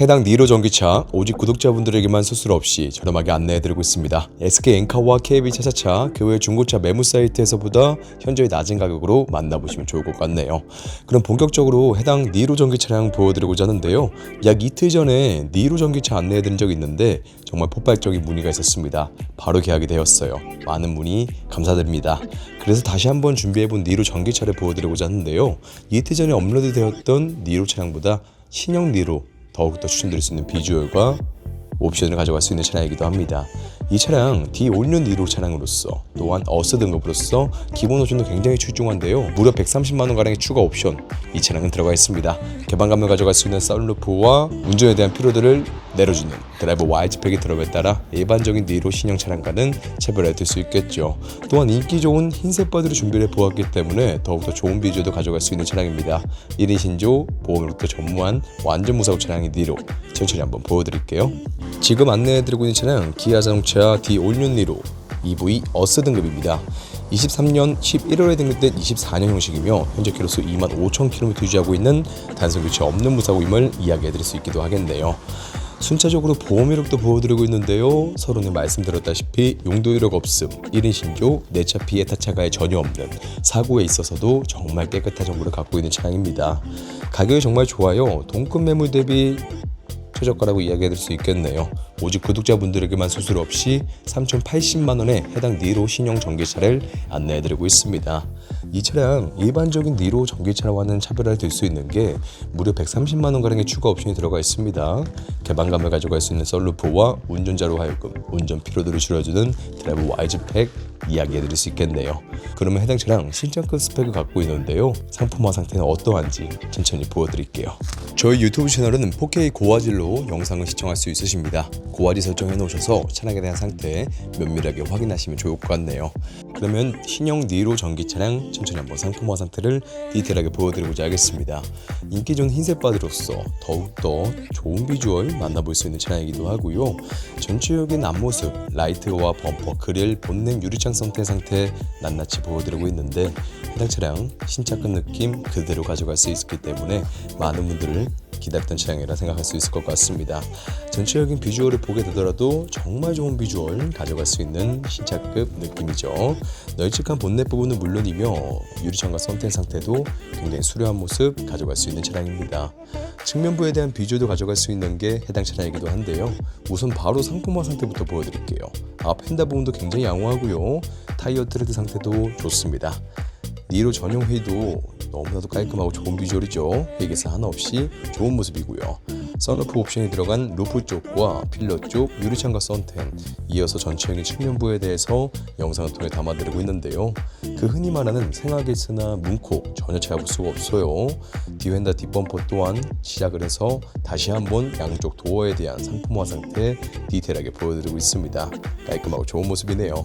해당 니로 전기차 오직 구독자분들에게만 수술 없이 저렴하게 안내해드리고 있습니다. SK 엔카와 KB 차차차 그 외 중고차 매물 사이트에서보다 현저히 낮은 가격으로 만나보시면 좋을 것 같네요. 그럼 본격적으로 해당 니로 전기 차량 보여드리고자 하는데요. 약 이틀 전에 니로 전기차 안내해드린 적이 있는데 정말 폭발적인 문의가 있었습니다. 바로 계약이 되었어요. 많은 문의 감사드립니다. 그래서 다시 한번 준비해본 니로 전기차를 보여드리고자 하는데요. 이틀 전에 업로드 되었던 니로 차량보다 신형 니로 더욱더 추천드릴 수 있는 비주얼과 옵션을 가져갈 수 있는 차량이기도 합니다. 이 차량 D5년 2로 차량으로서 또한 어스 등급으로서 기본 옵션도 굉장히 출중한데요. 무려 130만 원 가량의 추가 옵션 이 차량은 들어가 있습니다. 개방감을 가져갈 수 있는 썬루프와 운전에 대한 피로도를 내려주는 드라이버 와이즈팩이 들어감에 따라 일반적인 니로 신형 차량과는 차별화될 수 있겠죠. 또한 인기 좋은 흰색 바디로 준비를 해보았기 때문에 더욱더 좋은 비주얼도 가져갈 수 있는 차량입니다. 1인 신조 보험으로부터 전무한 완전 무사고 차량인 니로 천천히 한번 보여드릴게요. 지금 안내해드리고 있는 차량 기아 자동차 D5년 니로 EV 어스 등급입니다. 23년 11월에 등록된 24년 형식이며 현재 키로수 2만 5천 km 유지하고 있는 단순 교체 없는 무사고임을 이야기해드릴 수 있기도 하겠네요. 순차적으로 보험 이력도 보여드리고 있는데요. 서론에 말씀드렸다시피 용도 이력 없음, 1인 신조, 내차 피해 타차가에 전혀 없는 사고에 있어서도 정말 깨끗한 정보를 갖고 있는 차량입니다. 가격이 정말 좋아요. 동급 매물 대비 최저가라고 이야기해드릴 수 있겠네요. 오직 구독자분들에게만 수술 없이 3,080만 원에 해당 니로 신형 전기차를 안내해드리고 있습니다. 이 차량 일반적인 니로 전기차와는 차별화를 들 수 있는 게 무려 130만 원 가량의 추가 옵션이 들어가 있습니다. 개방감을 가져갈 수 있는 썬루프와 운전자로 하여금 운전 피로도를 줄여주는 드라이브 와이즈팩 이야기해 드릴 수 있겠네요. 그러면 해당 차량 신장급 스펙을 갖고 있는데요. 상품화 상태는 어떠한지 천천히 보여드릴게요. 저희 유튜브 채널은 4K 고화질로 영상을 시청할 수 있으십니다. 고화질 설정해 놓으셔서 차량에 대한 상태 면밀하게 확인하시면 좋을 것 같네요. 그러면 신형 니로 전기 차량 천천히 한번 상품 화 상태를 디테일하게 보여드리고자 하겠습니다. 인기 좋은 흰색 바디로서 더욱더 좋은 비주얼 만나볼 수 있는 차량이기도 하고요. 전체적인 앞모습, 라이트와 범퍼, 그릴, 본넷 유리창 선태 상태 낱낱이 보여드리고 있는데 해당 차량 신차급 느낌 그대로 가져갈 수 있기 때문에 많은 분들을 기다렸던 차량이라 생각할 수 있을 것 같습니다. 전체적인 비주얼을 보게 되더라도 정말 좋은 비주얼 가져갈 수 있는 신차급 느낌이죠. 널찍한 본넷 부분은 물론이며 유리창과 선택 상태도 굉장히 수려한 모습 가져갈 수 있는 차량입니다. 측면부에 대한 비주얼도 가져갈 수 있는 게 해당 차량이기도 한데요. 우선 바로 상품화 상태부터 보여드릴게요. 앞 펜다 부분도 굉장히 양호하고요. 타이어 트레드 상태도 좋습니다. 니로 전용 휠도 너무나도 깔끔하고 좋은 비주얼이죠. 회계사 하나 없이 좋은 모습이고요. 선루프 옵션이 들어간 루프 쪽과 필러 쪽 유리창과 선텐 이어서 전체적인 측면부에 대해서 영상을 통해 담아드리고 있는데요. 그 흔히 말하는 생화기스나 문콕 전혀 찾아볼 수가 없어요. 뒤엔다 뒷범퍼 또한 시작을 해서 다시 한번 양쪽 도어에 대한 상품화 상태 디테일하게 보여드리고 있습니다. 깔끔하고 좋은 모습이네요.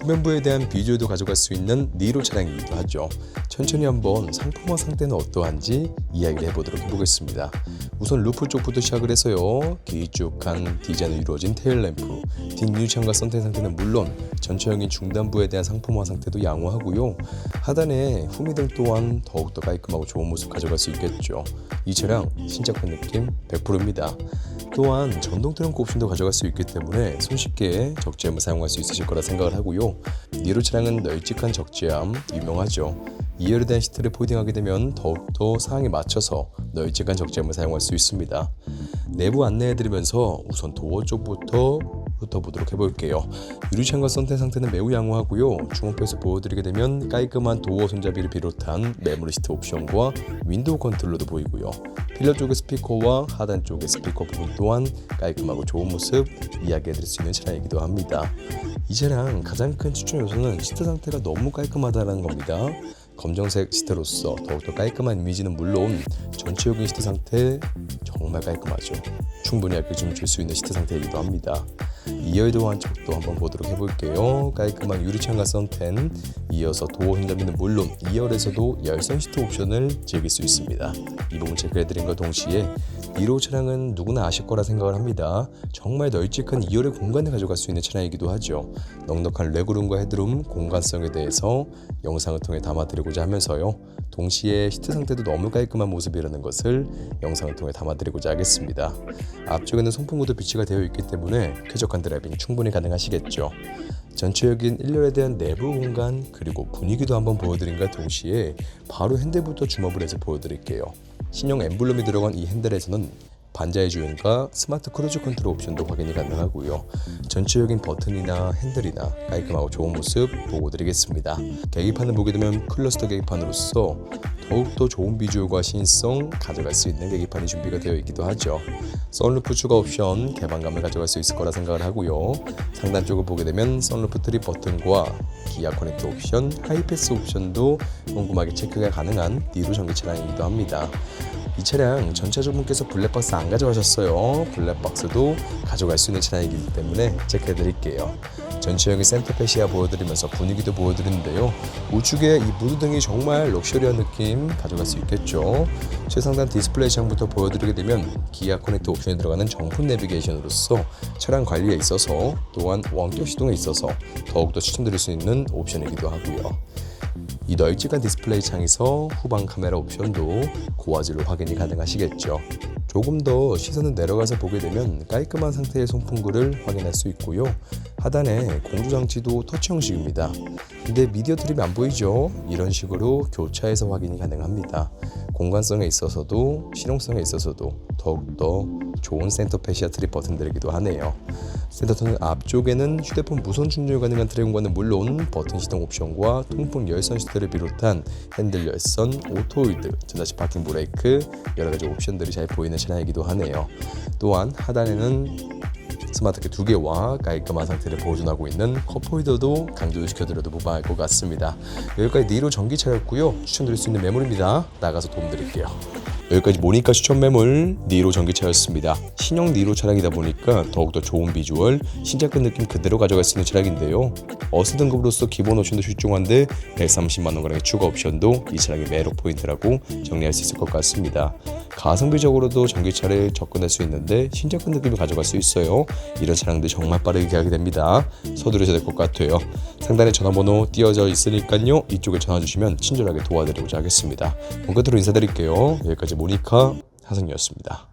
후면부에 대한 비주얼도 가져갈 수 있는 니로 차량이기도 하죠. 천천히 한번 상품화 상태는 어떠한지 이야기를 해보도록 해보겠습니다. 우선 루프 쪽부터 시작을 해서요. 길쭉한 디자인으로 이루어진 테일램프, 뒷유창과 선택 상태는 물론 전체적인 중단부에 대한 상품화 상태도 양호하고요. 하단에 후미등 또한 더욱더 깔끔하고 좋은 모습 가져갈 수 있겠죠. 이 차량 신작품 느낌 100%입니다. 또한 전동 트렁크 옵션도 가져갈 수 있기 때문에 손쉽게 적재함을 사용할 수 있으실 거라 생각을 하고요. 니로 차량은 널찍한 적재함 유명하죠. 2열에 대한 시트를 포딩하게 되면 더욱더 상황에 맞춰서 널찍한 적재함을 사용할 수 있습니다. 내부 안내해드리면서 우선 도어 쪽부터 훑어보도록 해볼게요. 유리창과 선택 상태는 매우 양호하고요. 주먹표에서 보여드리게 되면 깔끔한 도어 손잡이를 비롯한 메모리 시트 옵션과 윈도우 컨트롤러도 보이고요. 필러 쪽의 스피커와 하단 쪽의 스피커 부분 또한 깔끔하고 좋은 모습 이야기해드릴 수 있는 차량이기도 합니다. 이 차량 가장 큰 추천 요소는 시트 상태가 너무 깔끔하다는 겁니다. 검정색 시트로서 더욱더 깔끔한 이미지는 물론 전체적인 시트 상태 정말 깔끔하죠. 충분히 알려줌 줄수 있는 시트 상태이기도 합니다. 2열 도어 한쪽도 한번 보도록 해볼게요. 깔끔한 유리창과 선텐 이어서 도어 흔들미는 물론 2열에서도 열선 시트 옵션을 즐길 수 있습니다. 이 부분 체크해드린 것 동시에 니로 차량은 누구나 아실 거라 생각을 합니다. 정말 널찍한 2열의 공간을 가져갈 수 있는 차량이기도 하죠. 넉넉한 레그룸과 헤드룸 공간성에 대해서 영상을 통해 담아드리고자 하면서요. 동시에 시트 상태도 너무 깔끔한 모습이라는 것을 영상을 통해 담아드리고자 하겠습니다. 앞쪽에는 송풍구도 비치가 되어 있기 때문에 쾌적한 드라이빙 충분히 가능하시겠죠. 전체적인 1열에 대한 내부 공간 그리고 분위기도 한번 보여드린과 동시에 바로 핸들부터 줌업을 해서 보여드릴게요. 신형 엠블럼이 들어간 이 핸들에서는 반자의 주행과 스마트 크루즈 컨트롤 옵션도 확인이 가능하고요. 전체적인 버튼이나 핸들이나 깔끔하고 좋은 모습 보고 드리겠습니다. 계기판을 보게 되면 클러스터 계기판으로서 더욱더 좋은 비주얼과 신성 가져갈 수 있는 계기판이 준비가 되어 있기도 하죠. 썬루프 추가 옵션 개방감을 가져갈 수 있을 거라 생각을 하고요. 상단 쪽을 보게 되면 썬루프 트립 버튼과 기아 커넥트 옵션, 하이패스 옵션도 꼼꼼하게 체크가 가능한 니로 전기 차량이기도 합니다. 이 차량 전차주분께서 블랙박스 안 가져가셨어요. 블랙박스도 가져갈 수 있는 차량이기 때문에 체크해 드릴게요. 전체적인 센터페시아 보여드리면서 분위기도 보여드리는데요. 우측에 이 무드 등이 정말 럭셔리한 느낌 가져갈 수 있겠죠. 최상단 디스플레이 창부터 보여드리게 되면 기아 커넥트 옵션에 들어가는 정품 내비게이션으로서 차량 관리에 있어서 또한 원격 시동에 있어서 더욱더 추천드릴 수 있는 옵션이기도 하고요. 이 널찍한 디스플레이 창에서 후방 카메라 옵션도 고화질로 확인이 가능하시겠죠. 조금 더 시선을 내려가서 보게 되면 깔끔한 상태의 송풍구를 확인할 수 있고요. 하단에 공조 장치도 터치 형식입니다. 근데 미디어 트립이 안 보이죠? 이런 식으로 교차해서 확인이 가능합니다. 공간성에 있어서도 실용성에 있어서도 더욱더 좋은 센터 패시아 트립 버튼들이기도 하네요. 센터턴 앞쪽에는 휴대폰 무선 충전 가능한 공간은 물론 버튼 시동 옵션과 통풍 열선 시트를 비롯한 핸들 열선, 오토홀드, 전자식 파킹 브레이크 여러 가지 옵션들이 잘 보이는 차량이기도 하네요. 또한 하단에는 스마트키 두 개와 깔끔한 상태를 보존하고 있는 컵홀더도 강조시켜드려도 무방할 것 같습니다. 여기까지 니로 전기차였고요. 추천드릴 수 있는 매물입니다. 나가서 도움드릴게요. 여기까지 모니카 추천 매물 니로 전기차였습니다. 신형 니로 차량이다 보니까 더욱더 좋은 비주얼, 신작급 느낌 그대로 가져갈 수 있는 차량인데요. 어스 등급으로서 기본 옵션도 출중한데 130만원 가량의 추가 옵션도 이 차량의 매력 포인트라고 정리할 수 있을 것 같습니다. 가성비적으로도 전기차를 접근할 수 있는데 신작급 느낌을 가져갈 수 있어요. 이런 차량들 정말 빠르게 계약이 됩니다. 서두르셔야 될 것 같아요. 상단에 전화번호 띄어져 있으니까요. 이쪽에 전화 주시면 친절하게 도와드리고자 하겠습니다. 본격으로 인사드릴게요. 여기까지 모니카 하성이었습니다.